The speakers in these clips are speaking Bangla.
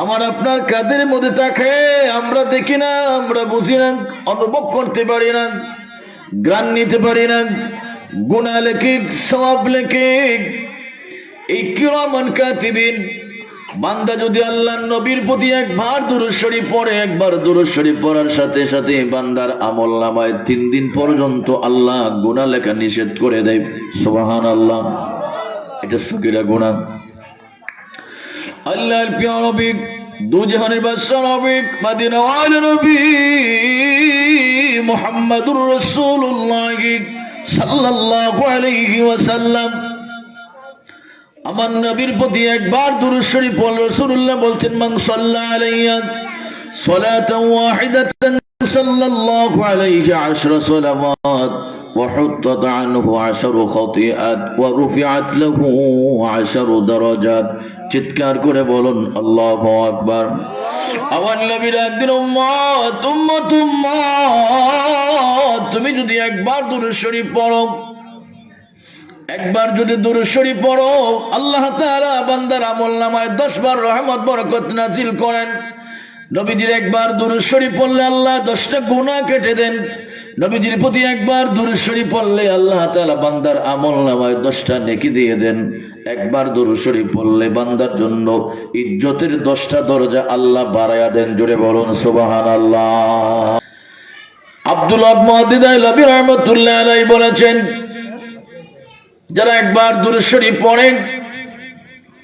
আমার আপনার কাদের মধ্যে থাকে? আমরা দেখি না, আমরা বুঝি না, অনুভব করতে পারি না গ্রান নিতে পারি না, গুণা লেখে সবাব লেখে। এই কিরামান কাতিবিন, বান্দা যদি আল্লাহ নবীর প্রতি একবার দুরুশ্বরী পড়ে, একবার দুরুশ্বরী পড়ার সাথে সাথে বান্দার আমল নামায়, তিন দিন পর্যন্ত আল্লাহ গুণা লেখা নিষেধ করে দেয়। সোহান আল্লাহ এটা সুকিরা গুণা। আল্লাহর প্রিয় নবী দুজাহানের বাদশা নবী মাদিনা ওয়ালা নবী মুহাম্মাদুর রাসূলুল্লাহ সাল্লাল্লাহু আলাইহি ওয়াসাল্লাম। আমার নবীর প্রতি একবার দুরূদ শরীফ পড়ল রাসূলুল্লাহ বলতেন মান সাল্লা আলাইয়া সালাতান ওয়াহিদাতান সাল্লাল্লাহু আলাইহি আশরা সালাওয়াত। وحطت عنه عشر خطيئات ورفعت له عشر درجات চিৎকার করে বলুন আল্লাহু আকবার আমার নবীর একদিন উম্মত উম্মত উম্মত তুমি যদি একবার দুরূদ শরীফ পড়ো একবার যদি দূরস্বরী পড়ো আল্লাহ তাআলা বান্দার আমল নামায় দশ বার রহমত বরকত নাজিল করেন নবীজির একবার দূরস্বরী পড়লে আল্লাহ দশটা গুণা কেটে দেন। নবীজির প্রতি একবার দূরস্বরী পড়লে আল্লাহ তাআলা বান্দার আমল নামায় দশটা নেকি দিয়ে দেন। একবার দূরস্বরী পড়লে বান্দার জন্য ইজ্জতের দশটা দরজা আল্লাহ বাড়ায়া দেন। জুড়ে বলুন সুবাহান আল্লাহ আব্দুল মহাদিদাই রহমতুল্লাহ আলাই বলেছেন, যারা একবার দূরেশ্বরী পড়েন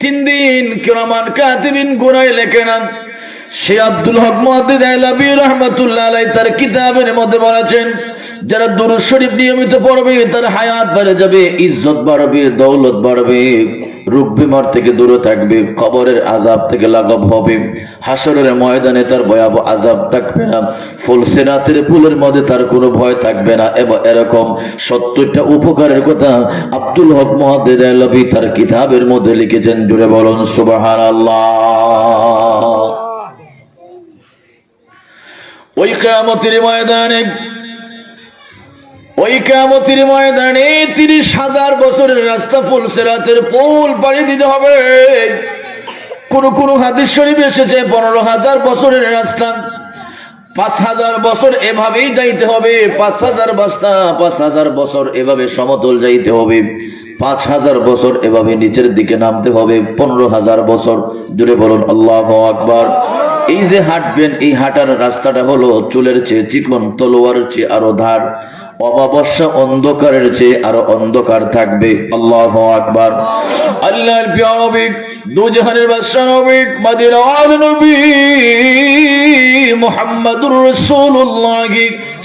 তিন দিন কিরমান কাতিবিন গোড়ায় লেখে না। সে আব্দুল হক মহাদিদ রহমতুল্লাহ তার কিতাবের মধ্যে বলেছেন, যারা দুরুদ শরীফ নিয়মিত পড়বে, তার হায়াত বেড়ে যাবে, ইজ্জত বাড়বে, দৌলত বাড়বে, রূপ বিমার থেকে দূরে থাকবে, কবরের আজাব থেকে লাঘব হবে হাসরের ময়দানে তার ভয়াবহ আজাব থাকবে না, ফুল সেনাতের ফুলের মধ্যে তার কোনো ভয় থাকবে না, এবং এরকম সত্তরটা উপকারের কথা আব্দুল হক আলাবি তার কিতাবের মধ্যে লিখেছেন জুড়ে বলুন সুবাহান আল্লাহ ওই কেয়ামতির ময়দানে, ওই কেয়ামতির ময়দানে তিরিশ হাজার বছরের রাস্তা ফুল, সেরাতের পোল পাড়ি দিতে হবে। কোন কোন হাদিস শরীফ এসেছে, পনেরো হাজার বছরের রাস্তা। পাঁচ হাজার বছর এভাবেই যাইতে হবে, পাঁচ হাজার বাস্তা, পাঁচ হাজার বছর এভাবে সমতল যাইতে হবে, পাঁচ হাজার বছর এভাবে নিচের দিকে নামতে হবে, পনেরো হাজার বছর। জুড়ে বলুন, আল্লাহ আকবার। এই যে হাঁটবেন, এই হাঁটার রাস্তাটা হলো চুলের চেয়ে চিকন তলোয়ারের চেয়ে আরও ধার, অমাবস্যা অন্ধকারের চেয়ে আরও অন্ধকার থাকবে। আল্লাহ আকবার। আল্লাহর পিয়াবিক দুজাহানের বাদশা নবী, মদিনার নবী মুহাম্মাদুর রাসূলুল্লাহ।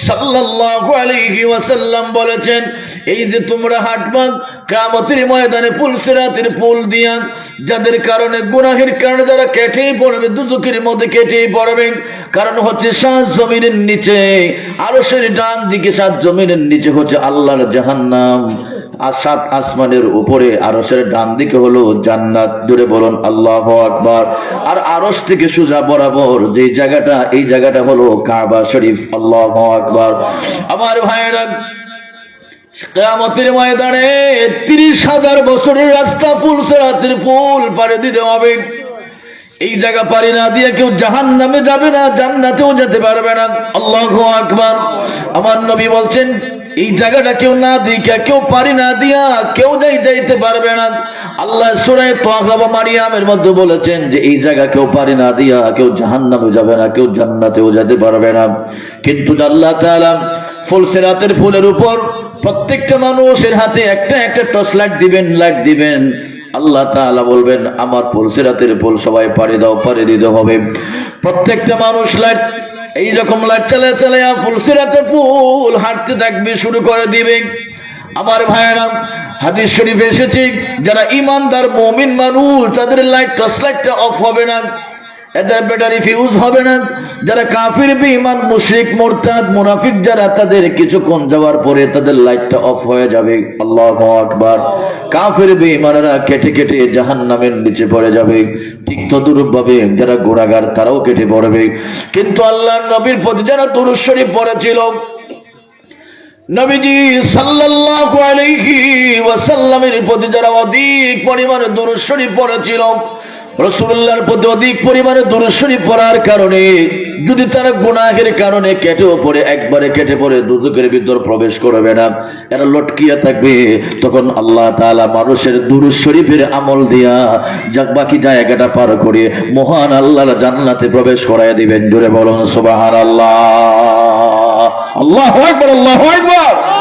সাল্লাল্লাহু আলাইহি ওয়াসাল্লাম বলেছেন, এই যে তোমরা হাঁটবা, কিয়ামতের ময়দানে ফুল, সিরাতের ফুল দিয়া, যাদের কারণে গুনাহের কারণে যারা কেটেই পড়বে দুজকের মধ্যে কেটেই পড়বে, কারণ হচ্ছে সাত জমিনের নিচে আরও সে ডান দিকে সাত জমিনের নিচে হচ্ছে আল্লাহর জাহান্নাম। আর আসমানের উপরে আরসের ডান দিকে হলো জান্নাত। জুড়ে বলুন, আল্লাহ আকবার। আর আরস থেকে সোজা বরাবর যে জায়গাটা, এই জায়গাটা হলো কাবা শরীফ। আল্লাহ আকবার। আমার ভাইয়েরা, কেয়ামতের ময়দানে তিরিশ হাজার বছরের রাস্তা ফুল, সেরাতের ফুল পারে দিতে হবে। এই জায়গা পারি না দিয়ে কেউ জাহান নামে যাবে না, জান্নাতেও যেতে পারবে না। আল্লাহ আকবার। আমার নবী বলছেন এই জায়গাটা কেউ না দিকা কেউ পারি না দিয়া, কেউ যাই যাইতে পারবে না। আল্লাহ সুরাই তোয়াগাবা মারিয়ামের মধ্যে বলেছেন যে, এই জায়গা কেউ পারি না দিয়া, কেউ জাহান নামে যাবে না, কেউ জান্নাতেও যেতে পারবে না। কিন্তু আল্লাহ তাআলা ফুল সেরাতের ফুলের উপর প্রত্যেকটা মানুষের হাতে একটা একটা টর্চ লাইট দিবেন লাইট দিবেন। আল্লাহ তাআলা বলবেন, আমার ফুল সেরাতের ফুল সবাই পাড়ি দাও, পাড়ি দিতে হবে। প্রত্যেকটা মানুষ লাইট এই রকম চালে চালে ফুল সিরাতে ফুল হাঁটতে থাকবে শুরু করে দিবে। আমার ভাইয়েরা, হাদিস শরীফ এসেছি, যারা ইমানদার, মমিন মানুষ, তাদের লাইট টর্চ লাইটটা অফ হবে না। এদের ব্যাটারি ফিউজ হবে না। যারা কাফির, বেঈমান, মুশরিক, মোরতাদ, মুনাফিক, যারা, তাদের কিছুক্ষণ যাওয়ার পরে তাদের লাইটটা অফ হয়ে যাবে। আল্লাহু আকবার। কাফির, বেঈমানেরা কেটে কেটে জাহান্নামের নিচে পড়ে যাবে। ঠিক তদুরূপ ভাবে যারা গোড়াগার তারাও কেটে পড়বে। কিন্তু আল্লাহ নবীর প্রতি যারা দুরূদ পড়েছিল, নবীজি সাল্লাল্লাহু আলাইহি ওয়াসাল্লামের প্রতি যারা অধিক পরিমাণে দুরূদ পড়েছিল রসুল্লাহর প্রতি অধিক পরিমাণে দূরস্বরী পড়ার কারণে, যদি তারা গুনাহের কারণে কেটেও পড়ে, একবারে কেটে পড়ে দুজকের ভিতর প্রবেশ করবে না। এরা লটকিয়া থাকবে। তখন আল্লাহ তালা মানুষের দুরুদ শরীফের আমল দিয়া যাক বাকি জায়গাটা পার করে মহান আল্লাহর জান্নাতে প্রবেশ করায় দিবেন। জোরে বলুন, সুবহানাল্লাহ। আল্লাহু আল্লাহু আকবার।